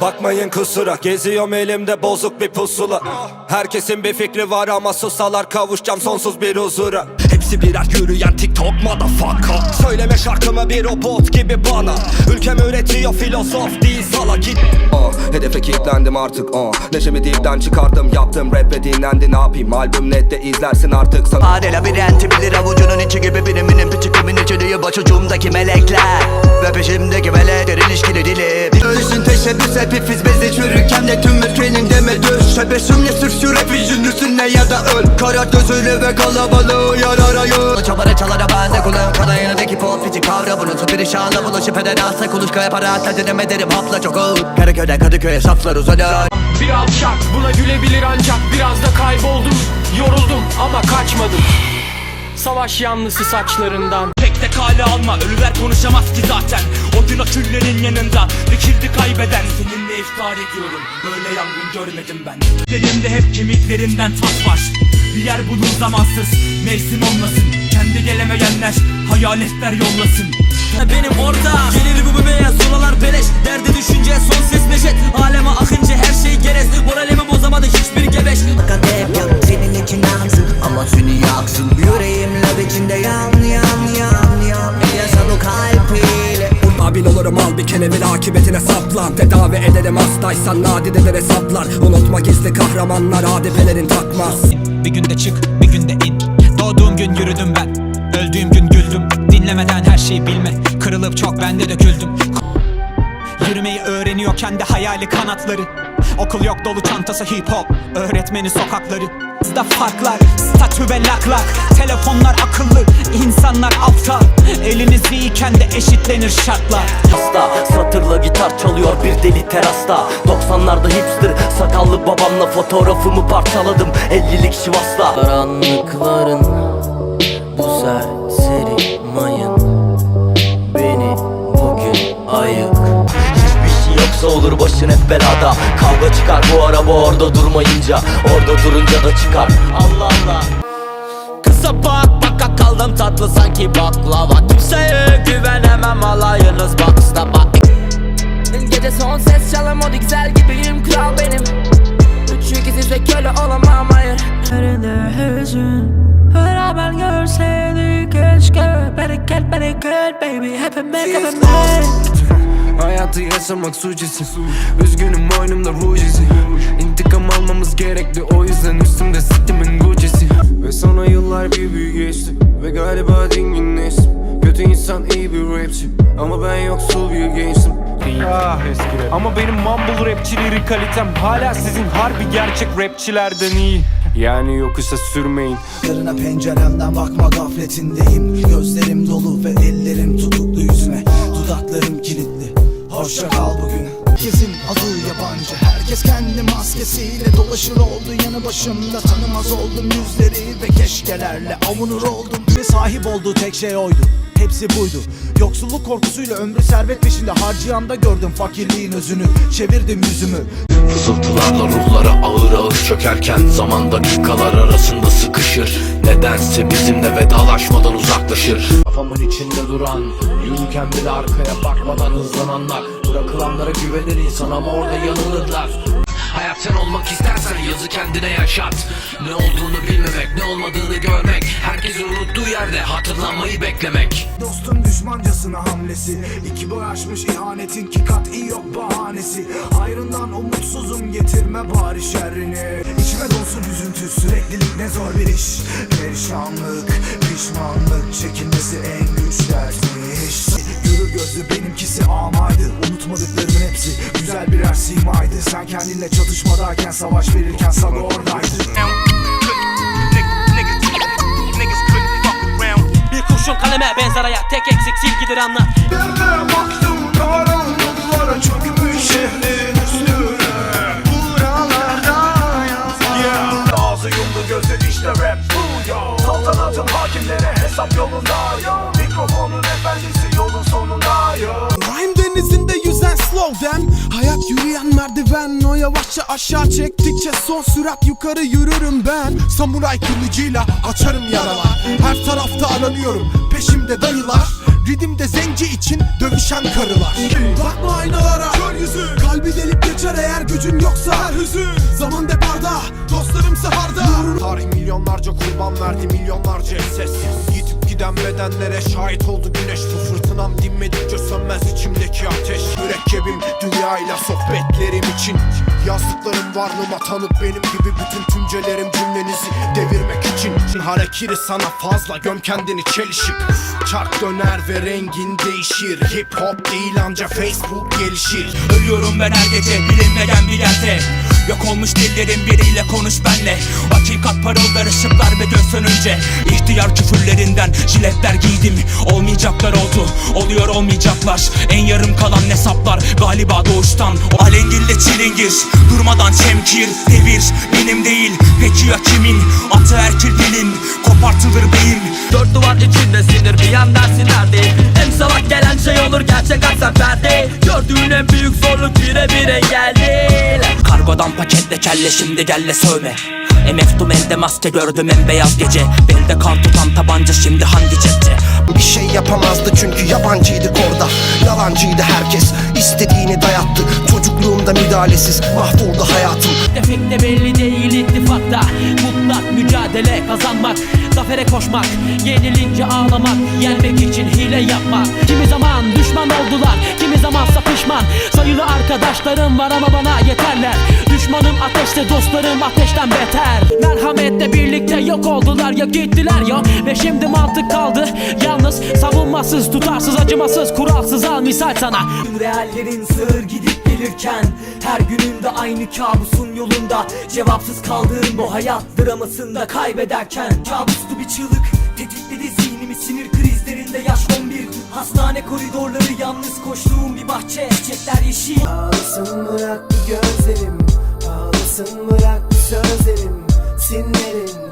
Bakmayın kusura Geziyorum elimde bozuk bir pusula. Herkesin bir fikri var ama susalar Kavuşacağım sonsuz bir huzura. Hepsi birer yürüyen TikTok motherfucker. Söyleme şarkımı bir robot gibi bana. Ülkem üretiyor filozof değil sala git. Uh, Hedefe kilitlendim artık uh. Neşemi dipten çıkardım yaptım. Rap ve dinlendi ne yapayım? Albüm nette izlersin artık sana. Fare labirenti bilir avucunun içi gibi biriminin pütükümün içeriği başucumdaki melekler. Ve peşimdeki Ölsün teşebbüs hepifiz bezi çürürken de tüm ülkenin deme düş Tebessümle sırf şu rap yüzünüzüne ya da öl. Karart gözünü ve kalabalığı yar arayın. Çabara çalara bende kulağım. Kanayındaki pop fizik kavra Bunu su bir şanla bulaşıp eden hasta kuluçka yapar. Hatta denem ederim hapla çok ağır Karaköy'den Kadıköy'e saflar uzadı. Bir alçak buna gülebilir ancak biraz da kayboldum. Yoruldum ama kaçmadım. Savaş yanlısı saçlarından. Tek tek hale alma ölüler konuşamaz ki zaten O küllerin yanında dikildi kaybeden. Seninle iftar ediyorum. Böyle yangın görmedim ben. Elimde hep kemiklerinden tat var. Bir yer bulur zamansız. Mevsim olmasın. Kendi gelemeyenler hayaletler yollasın. Benim orada Gelir bu beyaz soralar beleş Derdi düşünce son ses neşet. Aleme akınca her şey gerez. Moralimi bozamadı hiçbir gebeş. Kadeh yak senin için yansın Ama seni yaksın. Yüreğim lav içinde yan yan yan bir kenemin akıbetine saplan. Tedavi ederim hastaysan nadideler hesaplar Unutma gizli kahramanlar adipelerin takmaz. Bir günde çık, bir günde in. Doğduğum gün yürüdüm ben. Öldüğüm gün güldüm. Dinlemeden her şeyi bilme. Kırılıp çok bende döküldüm. Yürümeyi öğreniyor kendi hayali kanatları. Okul yok dolu çantası hip hop. Öğretmeni sokakları Bizde farklar, statü ve lak lak Telefonlar akıllı, insanlar aptal. Eliniz iyiyken de eşitlenir şartlar. Hasta Satırla gitar çalıyor bir deli terasta. 90'larda hipster sakallı babamla fotoğrafımı parçaladım 50'lik Sivas'ta Karanlıkların başın hep belada. Kavga çıkar bu araba orada durmayınca. Orada durunca da çıkar. Allah Allah. Kısa bak baka kaldım tatlı sanki baklava. Kimseye güvenemem alayınız boxta bak. Gece son ses çalan o güzel gibiyim kral benim. Çünkü size köle olamam hayır. Yerinde hüzün? Beraber görseydik keşke. Beni gel beni gel baby. Hepimiz hepimiz Hayatı yaşamak suçesi Üzgünüm boynumda ruj izi İntikam almamız gerekli o yüzden üstümde sitimin Gucci'si. Ve sonra yıllar bir bir geçti. Ve galiba dinginleştim Kötü insan iyi bir rapçi. Ama ben yoksul bir gençtim Ah eski rap. Ama benim mumble rapçileri kalitem hala sizin harbi gerçek rapçilerden iyi. Yani yokuşa sürmeyin. Yarına penceremden bakma gafletindeyim. Gözlerim dolu ve ellerim tutuklu yüzüme. Dudaklarım kilitli Hoşça kal bugün. Herkesin adı yabancı. Herkes kendi maskesiyle dolaşır oldu yanı başımda. Tanımaz oldum yüzleri ve keşkelerle avunur oldum. Ve sahip olduğu tek şey oydu. Hepsi buydu. Yoksulluk korkusuyla ömrü servet peşinde harcayanda gördüm fakirliğin özünü. Çevirdim yüzümü. Fısıltılarla ruhlara ağır çökerken Zaman dakikalar arasında sıkışır. Nedense bizimle vedalaşmadan uzaklaşır. Kafamın içinde duran Yürürken bile arkaya bakmadan hızlananlar. Bırakılanlara güvenir insan ama orada yanılırlar olmak istersen yazı kendine yaşat. Ne olduğunu bilmemek ne olmadığını görmek. Herkesin unuttuğu yerde hatırlanmayı beklemek. Dostum düşmancasına hamlesi. İki boy aşmış ihanetin ki kat'i yok bahanesi. Hayrından umutsuzum getirme bari şerrini. İçime dolsun üzüntü süreklilik ne zor bir iş. Perişanlık, pişmanlık çekilmesi en güç dertmiş. Yürür gözlü benimkisi amaydı Unutmadıklarımın hepsi. Güzel birer simaydı Sen kendinle çatışmadayken savaş verirken salı oradaydı. Bir kurşun kaleme benzer hayat Tek eksik silgidir anla Nerede baktım karanlıklara çökmüş Yürüyen merdiven O yavaşça aşağı çektikçe son sürat yukarı yürürüm ben. Samuray kılıcıyla açarım yaralar. Her tarafta aranıyorum peşimde dayılar. Ridimde zenci için dövüşen karılar. Bakma aynalara kör yüzü. Kalbi delip geçer eğer gücün yoksa. Her hüzün. Zaman deparda Dostlarım sefarda Tarih milyonlarca kurban verdi milyonlarca sessiz Yitip giden bedenlere şahit oldu güneş. Bu fırtınam dinmedikçe sönmez dünyayla sohbetlerim için. Yazdıklarım varlığıma tanık benim gibi bütün tümcelerim cümlenizi devirmek için. Harekiri sana fazla göm kendini çelişip Çark döner ve rengin değişir. Hip hop değil anca Facebook gelişir. Ölüyorum ben her gece bilinmeden bir yerde Yok olmuş dillerin biriyle konuş benle. Hakikat parıldar ışıklar ve göz sönünce İhtiyar küfürlerinden jiletler giydim. Olmayacaklar oldu oluyor olmayacaklar. En yarım kalan hesaplar galiba doğuştan. Alengirle çilingir durmadan çemkir Devir benim değil. Peki ya kimin? Ataerkil dilin kopartılır beyin. Dört duvar içinde sinir bir yandan sinirdi En salak gelen şey olur gerçek aksak verdi Gördüğün en büyük zorluk bire bire geldi Kargodan paketle kelle şimdi gelle sövme. MF Dumen'de maske gördüm en beyaz gece. Belde kar tutan tabanca şimdi hangi cepte? Bir şey yapamazdı çünkü yabancıydık orada. Yalancıydı herkes Çocukluğumda müdahalesiz mahvoldu hayatım. Defek de belli değil ittifakta. Mutlak mücadele kazanmak Zafere koşmak Yenilince ağlamak Yenmek için hile yapmak. Kimi zaman düşman oldular Kimi zamansa pişman Sayılı arkadaşlarım var ama bana yeterler. Düşmanım ateşte dostlarım ateşten beter. Merhametle birlikte yok oldular ya gittiler ya. Ve şimdi mantık kaldı Yalnız savunmasız tutarsız acımasız kuralsız al misal sana. Reallerin sığır gidip gelirken Her gününde aynı kabusun yolunda. Cevapsız kaldığın bu hayat dramasında kaybederken Kabustu bir çığlık tetikledi zihnimi sinir krizlerinde. Yaş 11 Hastane koridorları yalnız koştuğum bir bahçe Çiçekler yeşil. Ağlasın bırak bu gözlerim Ağlasın bırak bu sözlerim Sinlerim,